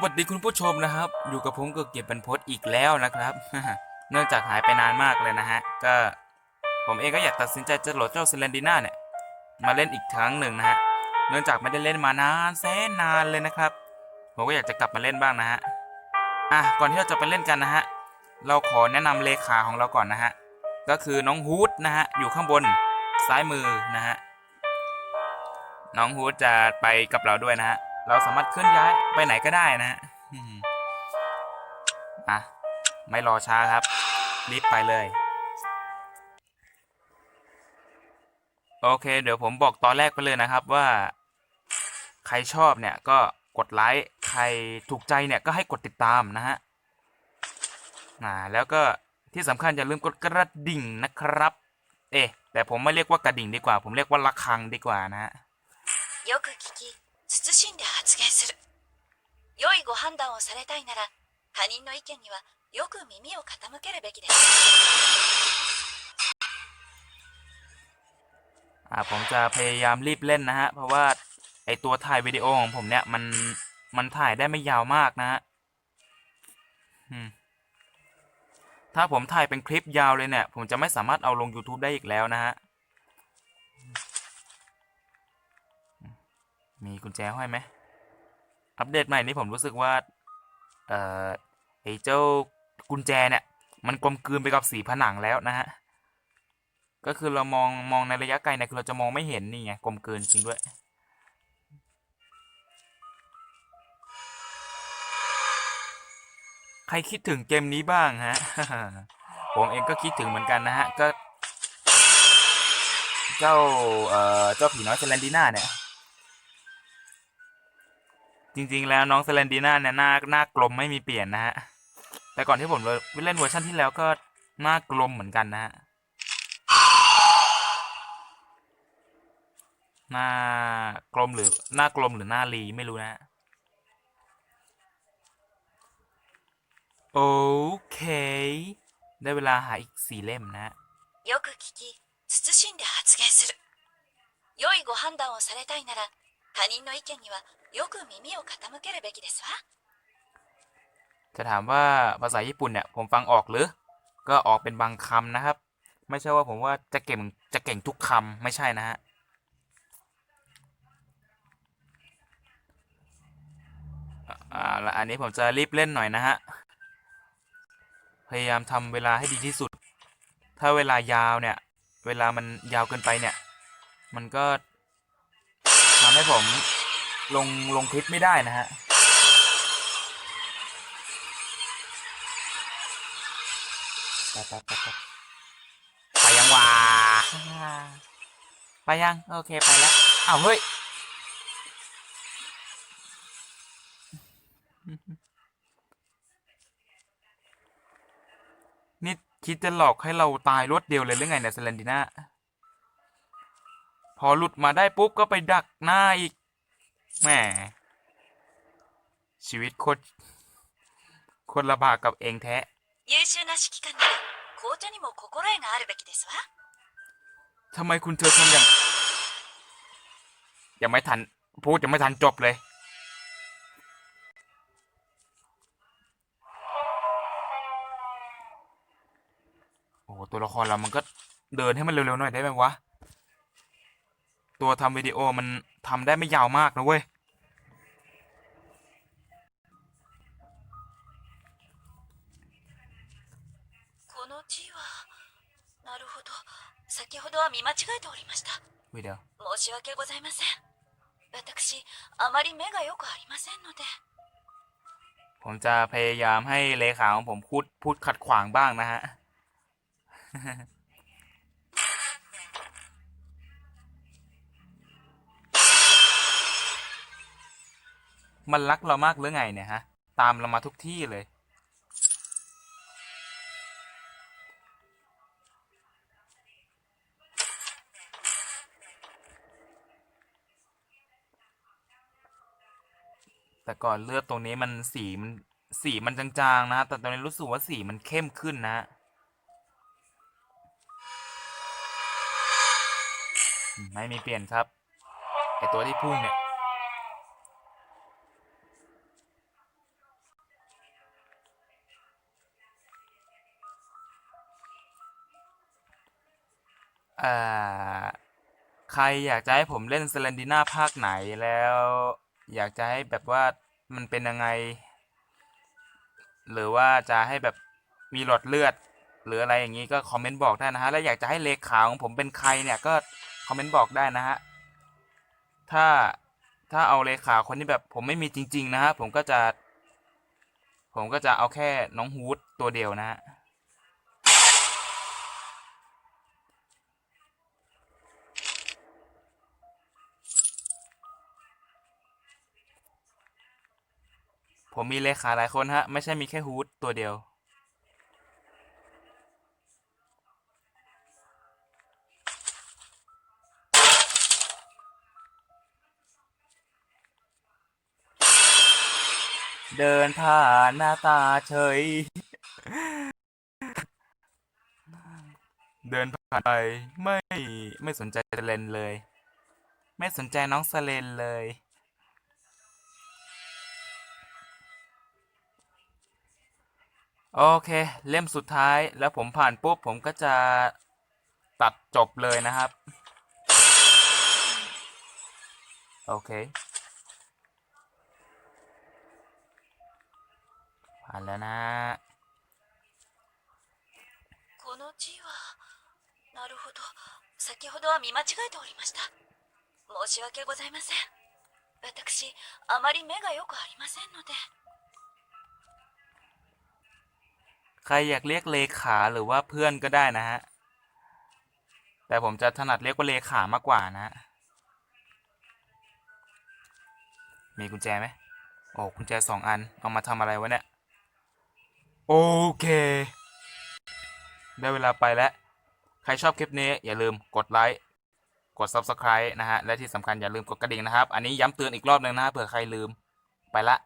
สวัสดีคุณผู้ชมนะครับ อยู่กับผมก็เก็บเป็นพดอีกแล้วนะครับ เนื่องจากหายไปนานมากเลยนะฮะ ก็ผมเองก็อยากตัดสินใจจะโหลดเจ้าเซเลนดีน่าเนี่ย มาเล่นอีกครั้งหนึ่งนะฮะ เนื่องจากไม่ได้เล่นมานานแสนนานเลยนะครับ ผมก็อยากจะกลับมาเล่นบ้างนะฮะ อะ ก่อนที่เราจะไปเล่นกันนะฮะ เราขอแนะนำเลขาของเราก่อนนะฮะ ก็คือน้องฮูดนะฮะ อยู่ข้างบนซ้ายมือนะฮะ น้องฮูดจะไปกับเราด้วยนะฮะ เราสามารถเคลื่อนย้ายไปไหนก็ได้นะฮะอะ ไม่รอช้าครับ รีบไปเลย โอเค เดี๋ยวผมบอกตอนแรกไปเลยนะครับว่า ใครชอบเนี่ยก็กดไลค์ ใครถูกใจเนี่ยก็ให้กดติดตามนะฮะอ่าแล้วก็ที่สำคัญอย่าลืมกดกระดิ่งนะครับ เอ๊แต่ผมไม่เรียกว่ากระดิ่งดีกว่า ผมเรียกว่าระฆังดีกว่านะฮะよく聞き慎んで発言する良いご判断をされたいなら他人の意見にはよく耳を傾けるべきです อ่าผมจะพยายามรีบเล่นนะฮะ เพราะว่าไอตัวถ่ายวิดีโอของผมเนี่ยมันมันถ่ายได้ไม่ยาวมากนะฮะอืมถ้าผมถ่ายเป็นคลิปยาวเลยเนี่ย ผมจะไม่สามารถเอาลง YouTube ได้อีกแล้วนะฮะ มีกุญแจห้อยไหม อัปเดตใหม่นี้ผมรู้สึกว่า เอ่อไอเจ้ากุญแจเนี่ย มันกลมกลืนไปกับสีผนังแล้วนะฮะ ก็คือเรามองมองในระยะไกลเนี่ยคือเราจะมองไม่เห็นนี่ไงกลมเกินจริงด้วยใครคิดถึงเกมนี้บ้างฮะ ผมเองก็คิดถึงเหมือนกันนะฮะ ก็ เจ้า เอ่อ เจ้าผีน้อยเซเลนดีน่าเนี่ย จริงๆแล้วน้องเซเลนดีน่าเนี่ยหน้าหน้ากลมไม่มีเปลี่ยนนะฮะ แต่ก่อนที่ผมเล่นเวอร์ชันที่แล้วก็หน้ากลมเหมือนกันนะฮะ หน้ากลมหรือหน้ากลมหรือหน้ารีไม่รู้นะ โอเค ได้เวลาหาอีกสี่เล่มนะ よく聞き慎んで発言する良いご判断をされたいなら他人の意見には よく耳を傾けるべきですわ จะถามว่าภาษาญี่ปุ่นเนี่ย ผมฟังออกหรือ ก็ออกเป็นบางคำนะครับ ไม่ใช่ว่าผมว่าจะเก่งจะเก่งทุกคำไม่ใช่นะฮะ อ่าแล้วอันนี้ผมจะรีบเล่นหน่อยนะฮะ พยายามทำเวลาให้ดีที่สุด ถ้าเวลายาวเนี่ย เวลามันยาวเกินไปเนี่ย มันก็ทำให้ผม ลงลงคลิปไม่ได้นะฮะไปไปไปไปไปยังวะไปยัง โอเค ไปแล้วอ้าวเฮ้ยนี่คิดจะหลอกให้เราตายรวดเดียวเลยหรือไงเนี่ยเซเลนดิน่า พอหลุดมาได้ปุ๊บก็ไปดักหน้าอีก แหมชีวิตโคตรโคตรลำบากกับเองแท้ 優秀な指揮官なら紅茶にも心得があるべきですわ ทำไมคุณเธอทำอย่าง ยังไม่ทัน พูดยังไม่ทันจบเลย โอ้โหตัวละครเรามันก็เดินให้มันเร็วๆหน่อยได้ไหมวะ ตัวทำวิดีโอมันทำได้ไม่ยาวมากนะเว้ย この字はなるほど先ほどは見間違えておりました วิดีโอ 申し訳ございません私あまり目がよくありませんので ผมจะพยายามให้เลขาของผมพูดพูดขัดขวางบ้างนะฮะ มันรักเรามากหรือไงเนี่ยฮะ ตามเรามาทุกที่เลย แต่ก่อนเลือดตรงนี้มันสีมันสีมันจางๆนะ แต่ตอนนี้รู้สึกว่าสีมันเข้มขึ้นนะ ไม่มีเปลี่ยนครับ ไอตัวที่พุ่งเนี่ย ใครอยากจะให้ผมเล่นเซเลนดิน่าภาคไหนแล้ว อยากจะให้แบบว่ามันเป็นยังไง หรือว่าจะให้แบบมีหลอดเลือด หรืออะไรอย่างนี้ก็คอมเมนต์บอกได้นะฮะ แล้วอยากจะให้เลขาของผมเป็นใครเนี่ยก็คอมเมนต์บอกได้นะฮะ ถ้าถ้าเอาเลขาคนที่แบบผมไม่มีจริง ๆ นะฮะผมก็จะ ผมก็จะเอาแค่น้องฮูดตัวเดียวนะฮะ ผมมีเลขาหลายคนฮะ ไม่ใช่มีแค่ฮูดตัวเดียว เดินผ่านหน้าตาเฉย เดินผ่านไปไม่ไม่สนใจเลนเลย ไม่สนใจน้องสเลนเลย โอเค เล่มสุดท้ายแล้วผมผ่านปุ๊บ ผมก็จะตัดจบเลยนะครับ โอเค ผ่านแล้วนะ この字はなるほど先ほどは見間違えておりました申し訳ございません私あまり目がよくありませんので ใครอยากเรียกเลขาหรือว่าเพื่อนก็ได้นะฮะ แต่ผมจะถนัดเรียกว่าเลขามากกว่านะฮะ มีกุญแจไหม โอ้กุญแจสองอัน เอามาทำอะไรวะเนี่ย โอเค ได้เวลาไปแล้ว ใครชอบคลิปนี้อย่าลืมกดไลค์ กด Subscribe นะฮะ และที่สำคัญอย่าลืมกดกระดิ่งนะครับ อันนี้ย้ำเตือนอีกรอบหนึ่งนะฮะเผื่อใครลืม ไปละ